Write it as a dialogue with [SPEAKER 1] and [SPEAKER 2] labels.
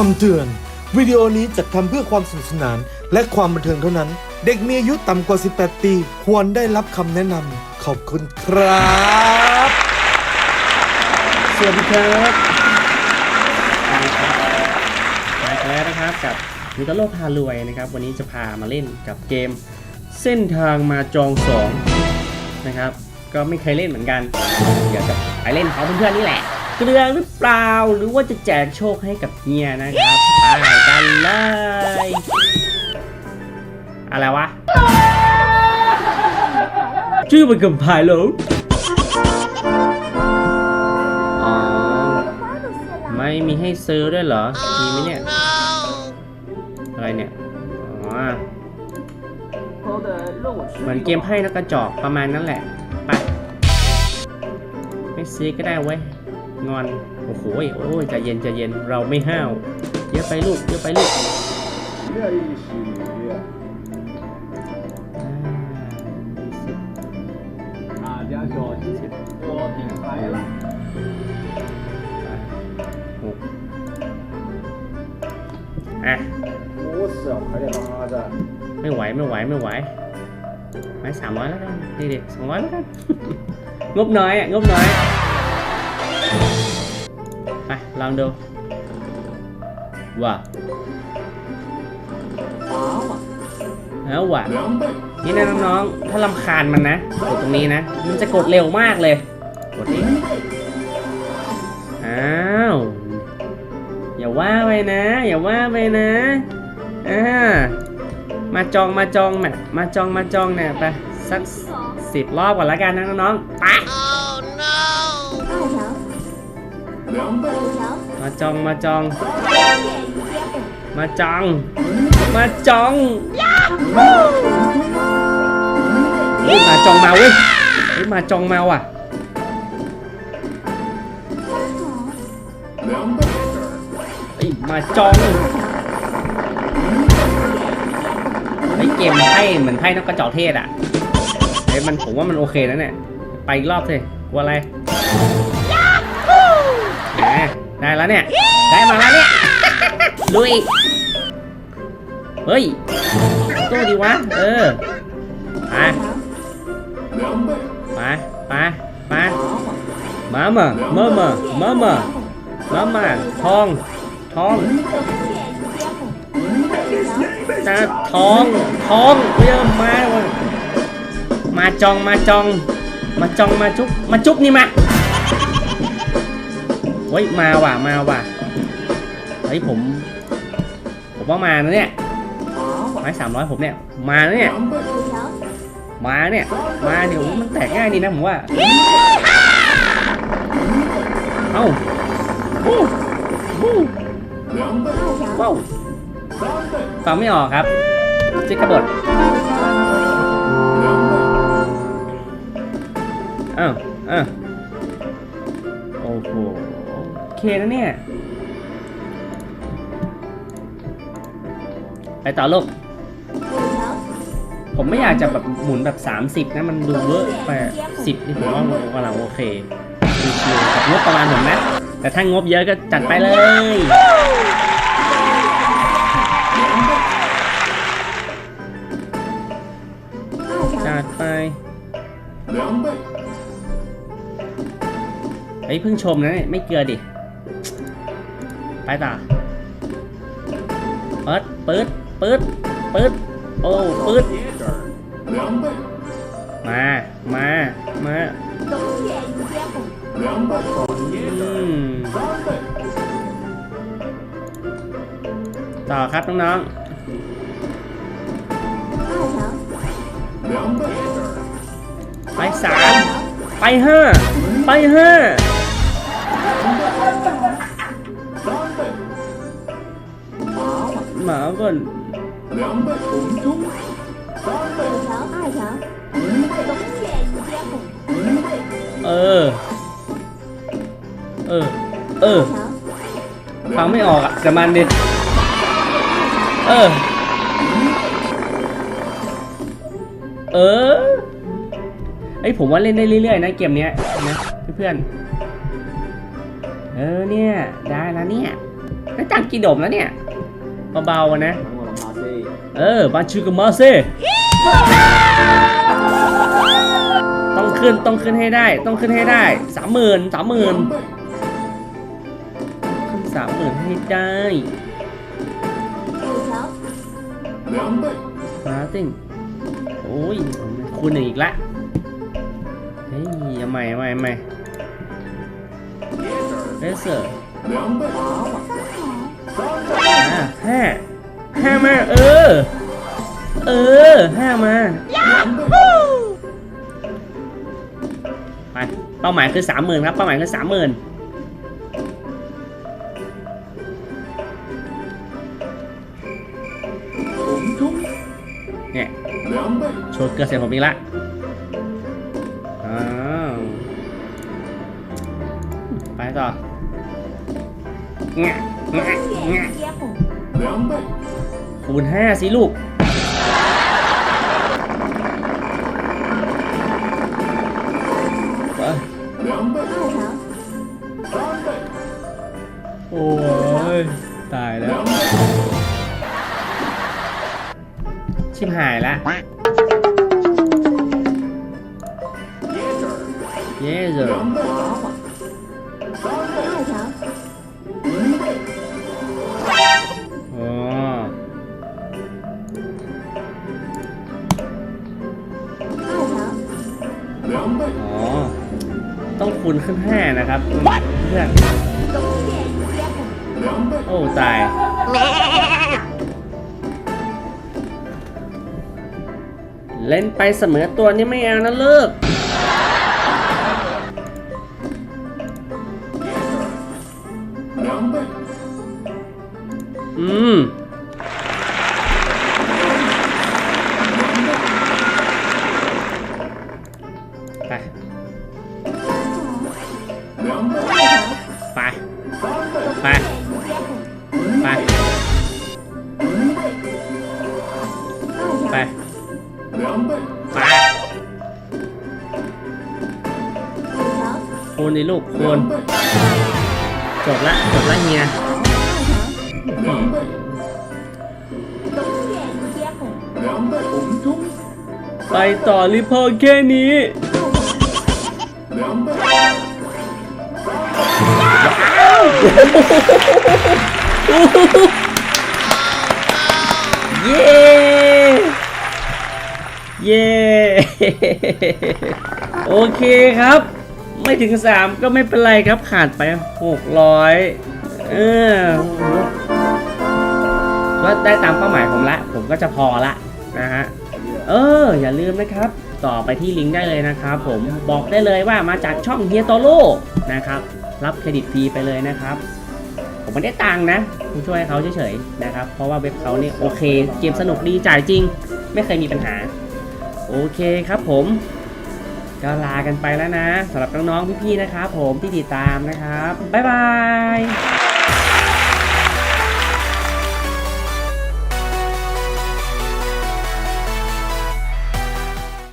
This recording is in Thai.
[SPEAKER 1] คำเตือน วิดีโอนี้จัดทำเพื่อความสนุกสนาน และความบันเทิงเท่านั้น เด็กมีอายุต่ำกว่า 18 ปี ควรได้รับคำแนะนำขอบคุณครับ
[SPEAKER 2] สวัสดีครับมาอีกแล้วนะครับกับมิตโลพารวยนะครับ วันนี้จะพามาเล่นกับเกม เส้นทางมาจองสองนะครับ ก็ไม่เคยเล่นเหมือนกัน เดี๋ยวจะไปเล่นเขาเพื่อนๆนี่แหละ เกลือหรือเปล่า หรือว่าจะแจกโชคให้กับเฮียนะครับไปกันเลย อะไรวะชื่อมันกับพายโลไม่มีให้ซื้อด้วยเหรอ มีไหมเนี่ย อะไรเนี่ย อ๋อเหมือนเกมไพ่นกกระจอกประมาณนั้นแหละ ไป ไม่ซื้อก็ได้เว้ย งอน โอ้โหโอ้ยใจเย็นใจเย็นเราไม่ห้าวเยอะไปลูกเยอะไปลูกอะไม่ไหวไม่ไหวไม่ไหวไม่สามร้อยแล้วกันเด็กๆสองร้อยแล้วกัน งบน้อยอะ งบน้อย ไปลองดูว้าแล้ววาะนี่นะน้องๆ ถ้าลำคาญมันนะกดตรงนี้นะ มันจะกดเร็วมากเลย กดนี้อ้าว อย่าว่าไปนะ อย่าว่าไปนะอ่ามาจองมาจองมามาจองมาจองเนี่ยไปสักสิบรอบก่อนละกันนะน้องๆไป มาจองมาจอง มาจอง มาจองเฮ้ยมาจองมาเว้ยเฮ้ยมาจองมาว่ะ
[SPEAKER 3] 两倍，
[SPEAKER 2] เฮ้ยมาจองเฮ้ยเกมไพ่เหมือนไพ่นกกระจอกเทศอะเฮ้ยมันผมว่ามันโอเคนะเนี่ย ไปอีกรอบสิกลัวอะไร ได้แล้วเนี่ย ได้มาแล้วเนี่ยลุยเฮ้ยตัวดีวะ เออไป
[SPEAKER 3] 两倍，
[SPEAKER 2] ไปไปไปมามามามามามามามาทอง ทองตาทอง ทองเรียกมาว่ะมาจอง มาจอง มาจอง มาจุ๊บมาจุ๊บนี่มา ฮ้ยมาว่ะมาว่ะเฮ้ยผม ผมว่ามานะเนี่ยไม้สามร้อยผมเนี่ยมาเนี่ยมาเนี่ยมาเดี๋ยวมันแตกง่ายนี่นะผมว่าเอ้าโอ้
[SPEAKER 3] โห
[SPEAKER 2] ว้าวฟังไม่ออกครับจิกกระโด
[SPEAKER 3] ด
[SPEAKER 2] อ้าวอ้าวโอ้โห นะเนี่ย ไปต่อลูกผมไม่อยากจะแบบหมุนแบบ 30 นะ มันดูเวอร์ไป10นี่ผมว่ากำลังโอเคชิวๆกับงบประมาณผมนะ แต่ถ้างบเยอะก็จัดไปเลย จัดไป
[SPEAKER 3] 两倍，
[SPEAKER 2] เฮ้ยเพิ่งชมนะ ไม่เกลือดิ ไปต่อเปิดปืดปืดปืดโอ้ปืดมา มา มาต่อครับน้องๆไปสามไปห้าไปห้า หมาก่อน
[SPEAKER 3] 两倍，红中，三倍，
[SPEAKER 2] เออ เออ เออ ฟังไม่ออกอะแต่มันดิเออ เออไอยผมว่าเล่นได้เรื่อยๆนะเกมเนี้ยนะเพื่อนๆ เออเนี่ย ได้แล้วเนี่ย ได้ตังค์กี่ดมแล้วเนี่ย เบาๆนะ เออบ้านชื่อกับมาเซ่ต้องขึ้นต้องขึ้นให้ได้ ต้องขึ้นให้ได้สามหมื่นสามหมื่นขึ้นสามหมื่นให้ได้มาติงโอ้ยคูณหนึ่งอีกละเฮ้ยทำไมทำไมทำไมเบสเซอร์ อะห้าห้ามาเออ เออห้ามาไปเป้าหมายคือสามหมื่นครับเป้าหมายคือสามหมื่นเนี่ยโชว์เกลือเสร็จผมอีกละอ้าวไปต่อแงะแงะแงะ
[SPEAKER 4] 接红，
[SPEAKER 2] คูณห้าสิลูก โอ้ย ตายแล้ว ชิบหายละ เย้เจอ คูณขึ้นแห่นะครับเพื่อนโอ้ตายเล่นไปเสมอตัวนี่ไม่เอานะเลิก อืม ดิลูกควรจบละจบละเฮียไปต่อหรือพอแค่นี้เย้เย้โอเคครับ ไม่ถึง 3 ก็ไม่เป็นไรครับขาดไป 600 เออก็ได้ตามเป้าหมายผมละ ผมก็จะพอละนะฮะ เออ อย่าลืมนะครับ ต่อไปที่ลิงก์ได้เลยนะครับผมบอกได้เลยว่ามาจากช่องเฮียโตโร่นะครับ รับเครดิตฟรีไปเลยนะครับผมไม่ได้ตังค์นะผมช่วยเขาเฉยๆนะครับ เพราะว่าเว็บเขาเนี่ยโอเค เกมสนุกดีจ่ายจริง ไม่เคยมีปัญหา โอเคครับผม ก็ลากันไปแล้วนะสำหรับน้องๆพี่ๆนะครับผมที่ติดตามนะครับบ๊ายบาย